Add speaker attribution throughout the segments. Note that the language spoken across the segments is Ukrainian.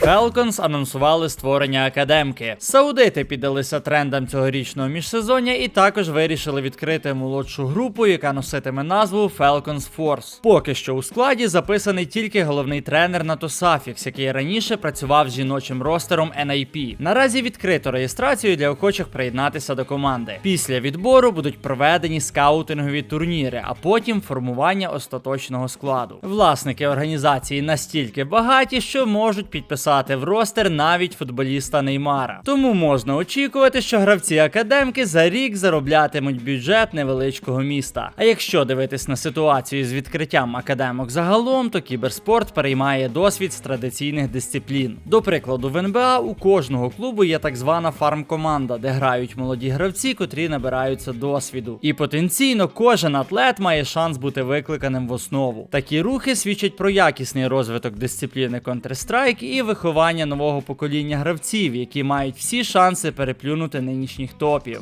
Speaker 1: Falcons анонсували створення академки. Саудити піддалися трендам цьогорічного міжсезоння і також вирішили відкрити молодшу групу, яка носитиме назву Falcons Force. Поки що у складі записаний тільки головний тренер НАТО Сафікс, який раніше працював з жіночим ростером NIP. Наразі відкрито реєстрацію для охочих приєднатися до команди. Після відбору будуть проведені скаутингові турніри, а потім формування остаточного складу. Власники організації настільки багаті, що можуть підписати в ростер навіть футболіста Неймара. Тому можна очікувати, що гравці академки за рік зароблятимуть бюджет невеличкого міста. А якщо дивитись на ситуацію з відкриттям академок загалом, то кіберспорт переймає досвід з традиційних дисциплін. До прикладу, в НБА у кожного клубу є так звана фарм-команда, де грають молоді гравці, котрі набираються досвіду. І потенційно кожен атлет має шанс бути викликаним в основу. Такі рухи свідчать про якісний розвиток дисципліни Counter-Strike і виховання нового покоління гравців, які мають всі шанси переплюнути нинішніх топів.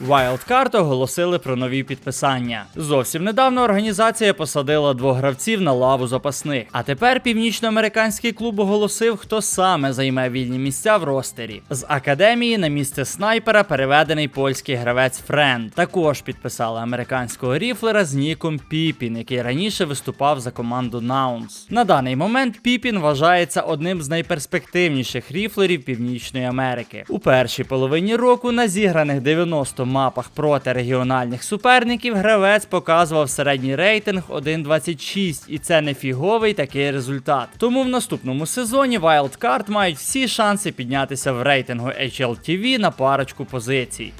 Speaker 1: Wildcard оголосили про нові підписання. Зовсім недавно організація посадила двох гравців на лаву запасних. А тепер північноамериканський клуб оголосив, хто саме займе вільні місця в ростері. З академії на місце снайпера переведений польський гравець Френд. Також підписали американського ріфлера з ніком Піпін, який раніше виступав за команду Наунс. На даний момент Піпін вважається одним з найперспективніших ріфлерів Північної Америки. У першій половині року на зіграних 90 мапах проти регіональних суперників гравець показував середній рейтинг 1.26, і це не фіговий такий результат. Тому в наступному сезоні Wildcard мають всі шанси піднятися в рейтингу HLTV на парочку позицій.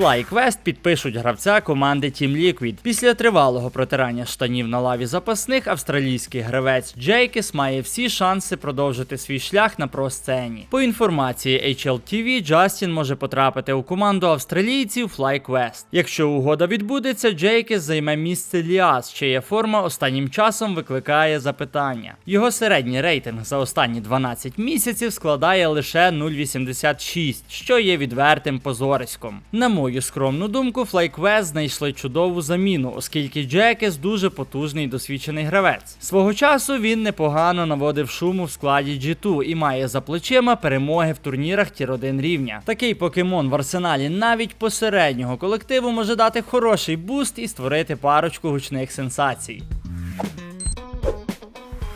Speaker 1: FlyQuest підпишуть гравця команди Team Liquid. Після тривалого протирання штанів на лаві запасних австралійський гравець Джейкіс має всі шанси продовжити свій шлях на просцені. По інформації HLTV, Джастін може потрапити у команду австралійців FlyQuest. Якщо угода відбудеться, Джейкіс займе місце Ліас, чия форма останнім часом викликає запитання. Його середній рейтинг за останні 12 місяців складає лише 0,86, що є відвертим позориськом. На мою скромну думку, FlyQuest знайшли чудову заміну, оскільки Джекес дуже потужний і досвідчений гравець. Свого часу він непогано наводив шуму в складі G2 і має за плечима перемоги в турнірах тір 1 рівня. Такий покемон в арсеналі навіть посереднього колективу може дати хороший буст і створити парочку гучних сенсацій.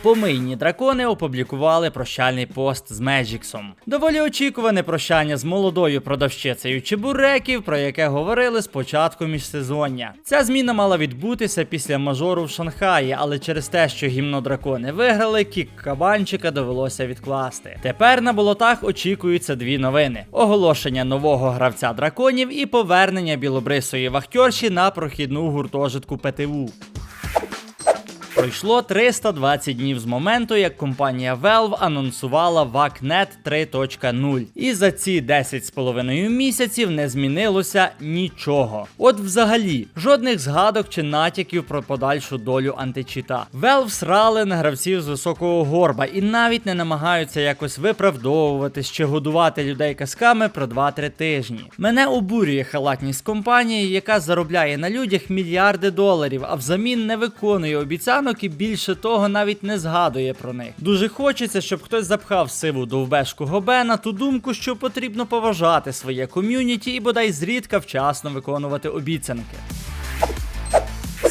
Speaker 1: Помийні дракони опублікували прощальний пост з Меджіксом. Доволі очікуване прощання з молодою продавщицею чебуреків, про яке говорили з початку міжсезоння. Ця зміна мала відбутися після мажору в Шанхаї, але через те, що гімно дракони виграли, кік кабанчика довелося відкласти. Тепер на болотах очікуються дві новини: оголошення нового гравця драконів і повернення білобрисої вахтьорші на прохідну гуртожитку ПТУ. Пройшло 320 днів з моменту, як компанія Valve анонсувала VACnet 3.0. І за ці 10,5 місяців не змінилося нічого. От взагалі, жодних згадок чи натяків про подальшу долю античіта. Valve срали на гравців з високого горба і навіть не намагаються якось виправдовуватись чи годувати людей казками про 2-3 тижні. Мене обурює халатність компанії, яка заробляє на людях мільярди доларів, а взамін не виконує обіцянок і більше того навіть не згадує про них. Дуже хочеться, щоб хтось запхав сиву довбешку Гобена ту думку, що потрібно поважати своє ком'юніті і бодай зрідка вчасно виконувати обіцянки.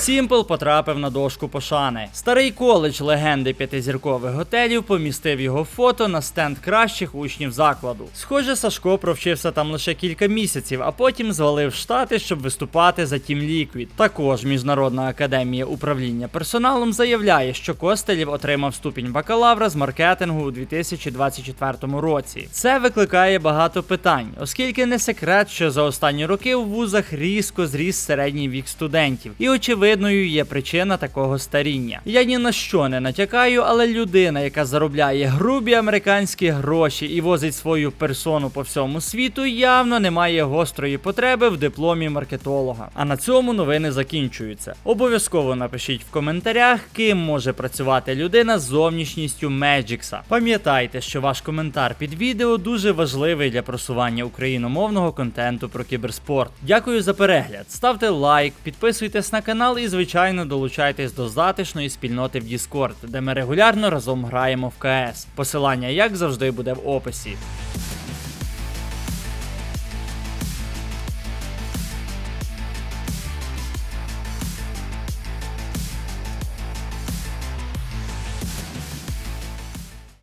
Speaker 1: Сімпл потрапив на дошку пошани. Старий коледж легенди п'ятизіркових готелів помістив його фото на стенд кращих учнів закладу. Схоже, Сашко провчився там лише кілька місяців, а потім звалив штати, щоб виступати за Team Liquid. Також Міжнародна академія управління персоналом заявляє, що Костелів отримав ступінь бакалавра з маркетингу у 2024 році. Це викликає багато питань, оскільки не секрет, що за останні роки у вузах різко зріс середній вік студентів, і очевидно очевидною є причина такого старіння. Я ні на що не натякаю, але людина, яка заробляє грубі американські гроші і возить свою персону по всьому світу, явно не має гострої потреби в дипломі маркетолога. А на цьому новини закінчуються. Обов'язково напишіть в коментарях, ким може працювати людина з зовнішністю Меджікса. Пам'ятайте, що ваш коментар під відео дуже важливий для просування україномовного контенту про кіберспорт. Дякую за перегляд. Ставте лайк, підписуйтесь на канал і, звичайно, долучайтесь до затишної спільноти в Discord, де ми регулярно разом граємо в КС. Посилання, як завжди, буде в описі.